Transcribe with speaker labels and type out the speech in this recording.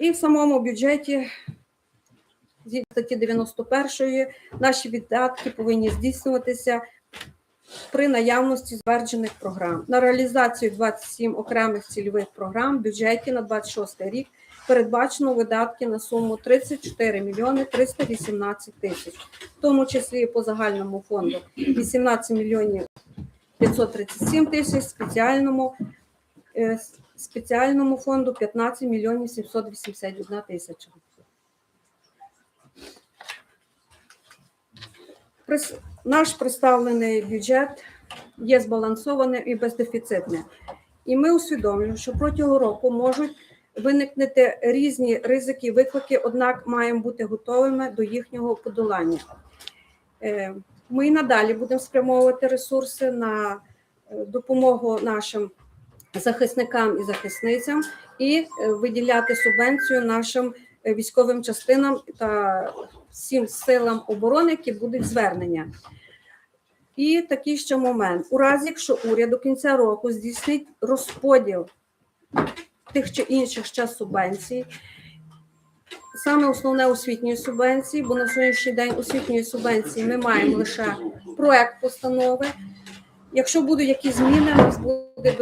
Speaker 1: І в самому бюджеті зі статті 91 наші видатки повинні здійснюватися при наявності затверджених програм. На реалізацію 27 окремих цільових програм в бюджеті на 26 рік передбачено видатки на суму 34 мільйони 318 тисяч, в тому числі по загальному фонду 18 мільйонів 537 тисяч, спеціальному, е, спеціальному фонду 15 мільйонів 781 тисяча. Наш представлений бюджет є збалансованим і бездефіцитним. І ми усвідомлюємо, що протягом року можуть виникнути різні ризики і виклики, однак маємо бути готовими до їхнього подолання. Е, Ми і надалі будемо спрямовувати ресурси на е, допомогу нашим захисникам і захисницям і е, виділяти субвенцію нашим е, військовим частинам та всім силам оборони, які будуть звернення. І такий ще момент. У разі, якщо уряд до кінця року здійснить розподіл тих чи інших ще субвенцій, саме основне освітньої субвенції, бо на сьогоднішній день освітньої субвенції ми маємо лише проект постанови. Якщо будуть якісь зміни, у нас буде